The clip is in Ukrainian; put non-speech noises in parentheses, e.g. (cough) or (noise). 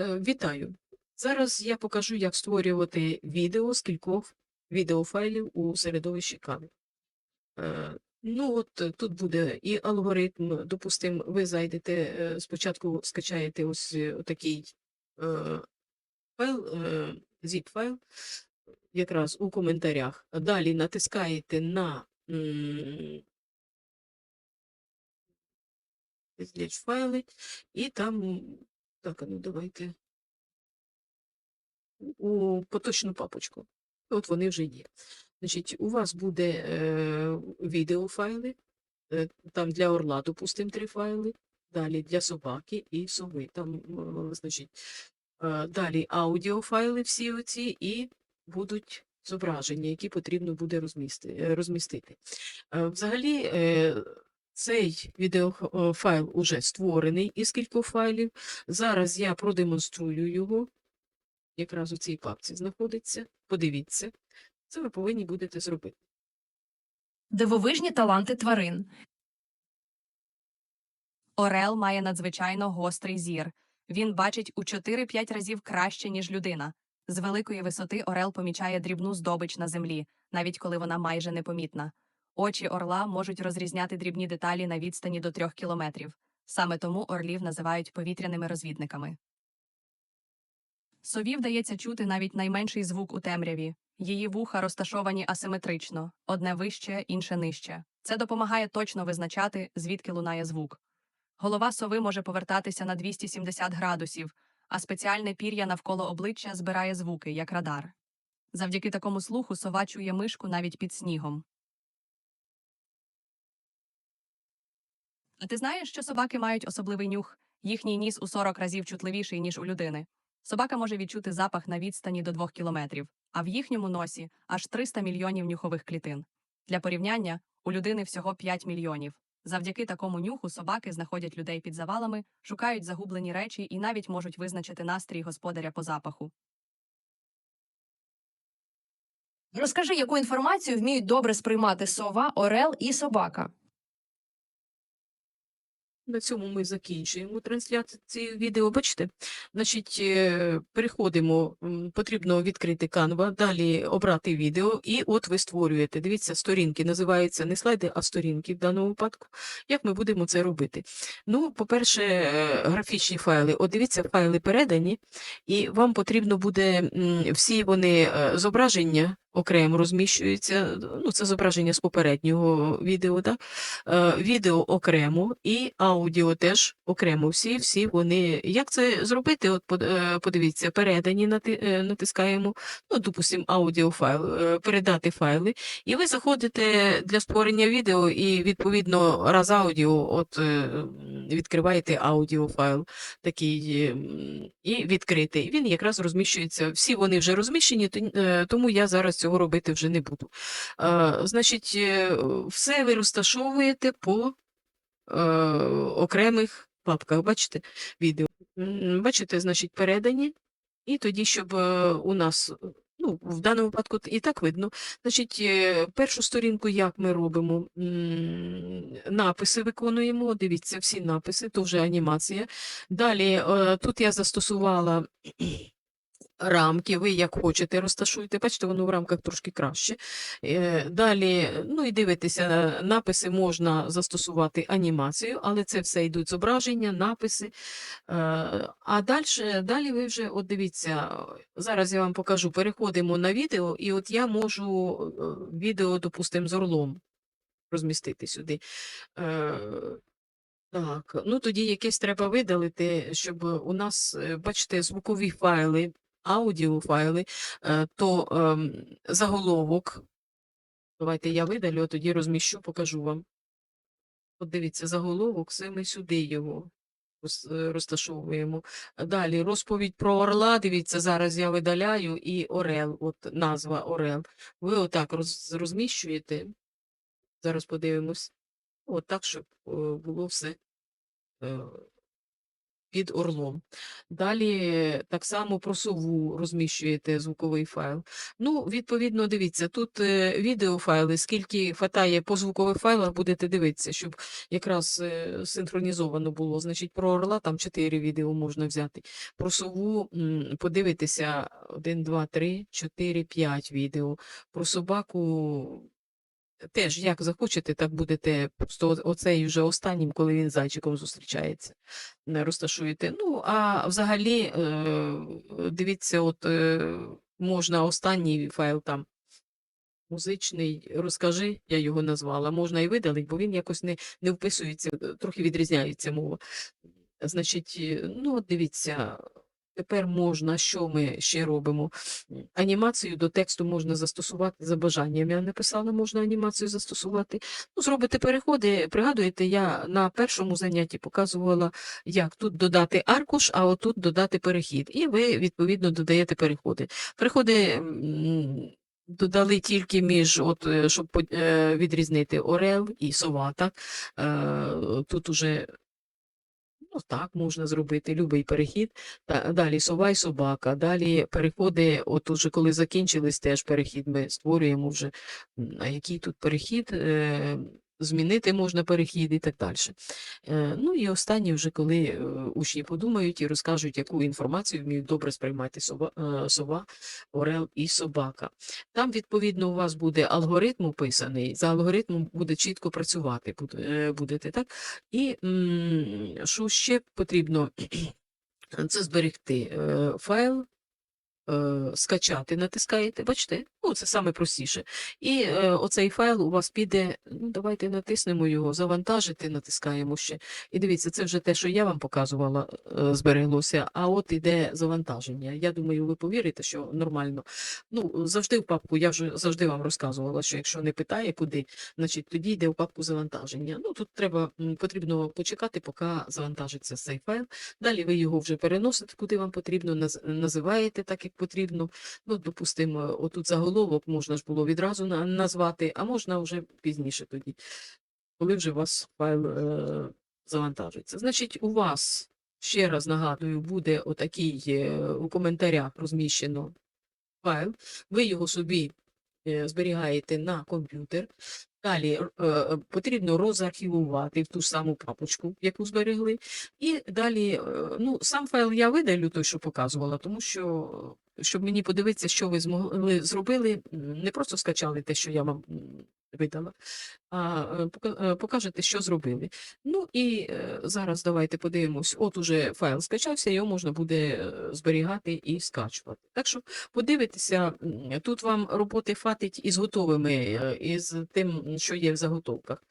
Е, Вітаю! Зараз я покажу, як створювати відео з кількох відеофайлів у середовищі Canva. Е, Ну, от е, тут буде і алгоритм. Допустимо, ви зайдете, спочатку скачаєте ось такий файл, е, zip-файл, якраз у коментарях. Далі натискаєте на «Зліч файли, і там, так, ну давайте у поточну папочку. От вони вже є. Значить, у вас буде е, відеофайли, е, там для орла, допустимо, три файли, далі для собаки і сови. Там, е, значить, е, далі аудіофайли всі оці і будуть зображення, які потрібно буде розмісти, е, розмістити. Е, взагалі, е, цей відеофайл уже створений із кількох файлів. Зараз я продемонструю його якраз у цій папці знаходиться. Подивіться, це ви повинні будете зробити. Дивовижні таланти тварин. Орел має надзвичайно гострий зір. Він бачить у 4-5 разів краще, ніж людина. З великої висоти орел помічає дрібну здобич на землі, навіть коли вона майже непомітна. Очі орла можуть розрізняти дрібні деталі на відстані до трьох кілометрів. Саме тому орлів називають повітряними розвідниками. Сові вдається чути навіть найменший звук у темряві. Її вуха розташовані асиметрично, одне вище, інше нижче. Це допомагає точно визначати, звідки лунає звук. Голова сови може повертатися на 270 градусів, а спеціальне пір'я навколо обличчя збирає звуки, як радар. Завдяки такому слуху сова чує мишку навіть під снігом. А ти знаєш, що собаки мають особливий нюх? Їхній ніс у 40 разів чутливіший, ніж у людини. Собака може відчути запах на відстані до 2 кілометрів, а в їхньому носі аж 300 мільйонів нюхових клітин. Для порівняння, у людини всього 5 мільйонів. Завдяки такому нюху собаки знаходять людей під завалами, шукають загублені речі і навіть можуть визначити настрій господаря по запаху. Розкажи, яку інформацію вміють добре сприймати сова, орел і собака. На цьому ми закінчуємо трансляцію відео. Бачите, значить, е, переходимо, потрібно відкрити Canva, далі обрати відео, і от ви створюєте. Дивіться, сторінки називаються не слайди, а сторінки в даному випадку. Як ми будемо це робити? Ну, по-перше, е, графічні файли. От дивіться, файли передані, і вам потрібно буде всі вони е, зображення окремо розміщуються. Ну, це зображення з попереднього відео, так? Е, відео окремо і аудіо теж окремо. Всі, всі вони. Як це зробити? От е, подивіться, передані е, натискаємо, ну, допустимо, аудіофайл, е, передати файли, і ви заходите для створення відео, і відповідно раз аудіо, от відкриваєте аудіофайл такий і відкритий. Він якраз розміщується. Всі вони вже розміщені, тому я зараз цього робити вже не буду. Е, Значить, е, все ви розташовуєте по е, окремих папках. Бачите відео? Бачите, значить, передані. І тоді, щоб е, у нас, ну, в даному випадку і так видно, значить, е, першу сторінку як ми робимо? Написи виконуємо, дивіться, всі написи, то вже анімація. Далі, тут я застосувала рамки, ви як хочете розташуйте. Бачите, воно в рамках трошки краще. Е, Далі, ну і дивитися, е, написи можна застосувати анімацію, але це все йдуть зображення, написи. Е, А далі, далі ви вже, от дивіться, зараз я вам покажу, переходимо на відео, і от я можу е, відео, допустимо, з орлом розмістити сюди. Так, ну тоді якесь треба видалити, щоб у нас, бачите, звукові файли, аудіофайли, е, то ем, заголовок. Давайте я видалю, а тоді розміщу, покажу вам. От дивіться, заголовок, це ми сюди його е, розташовуємо. Далі розповідь про орла. Дивіться, зараз я видаляю і орел, от назва орел. Ви отак роз, розміщуєте. Зараз подивимось. От так, щоб е, було все під орлом. Далі так само про сову розміщуєте звуковий файл. Ну, відповідно, дивіться, тут е, відеофайли, скільки хватає по звукових файлах, будете дивитися, щоб якраз е, синхронізовано було. Значить, про орла там 4 відео можна взяти. Про сову подивитися 1, 2, 3, 4, 5 відео. Про собаку теж як захочете, так будете просто оцей вже останнім, коли він з зайчиком зустрічається, не розташуєте. Ну, а взагалі, е, дивіться, от е, можна останній файл там. Музичний, розкажи, я його назвала. Можна і видалити, бо він якось не, не вписується, трохи відрізняється мова. Значить, е, ну, дивіться, тепер можна, що ми ще робимо? Анімацію до тексту можна застосувати за бажанням. Я написала, можна анімацію застосувати. Ну, зробите переходи. Пригадуєте, я на першому занятті показувала, як тут додати аркуш, а отут додати перехід. І ви, відповідно, додаєте переходи. Переходи додали тільки між, от, е, щоб е, відрізнити орел і сова. Так? Е, Тут уже Ну, так можна зробити любий перехід. Та, далі сова і собака, далі переходи, от уже коли закінчились теж перехід, ми створюємо вже, а який тут перехід, е, змінити можна перехід і так далі. Е, ну і останнє вже, коли е, учні подумають і розкажуть, яку інформацію вміють добре сприймати сова, е, сова, орел і собака. Там, відповідно, у вас буде алгоритм описаний, за алгоритмом буде чітко працювати, будете, так? І що ще потрібно, (clears throat) це зберегти файл, е, скачати, натискаєте, бачите, ну, це саме простіше. І е, оцей файл у вас піде, ну, давайте натиснемо його, завантажити, натискаємо ще. І дивіться, це вже те, що я вам показувала, е, збереглося, а от іде завантаження. Я думаю, ви повірите, що нормально. Ну, завжди в папку, я вже завжди вам розказувала, що якщо не питає, куди, значить тоді йде в папку завантаження. Ну, тут треба, потрібно почекати, поки завантажиться цей файл. Далі ви його вже переносите, куди вам потрібно, наз- називаєте так, як потрібно. Ну, допустимо, отут заголовок можна ж було відразу назвати, а можна вже пізніше тоді, коли вже у вас файл е, завантажиться. Значить, у вас, ще раз нагадую, буде отакий е, у коментарях розміщено файл. Ви його собі е, зберігаєте на комп'ютер. Далі е, е, потрібно розархівувати в ту саму папочку, яку зберегли. І далі, е, ну, сам файл я видалю, той, що показувала, тому що, щоб мені подивитися, що ви змогли зробили, не просто скачали те, що я вам видала, а е, е, покажете, що зробили. Ну і е, зараз давайте подивимось. От уже файл скачався, його можна буде зберігати і скачувати. Так що подивитися, тут вам роботи хватить із готовими, із тим, що є в заготовках.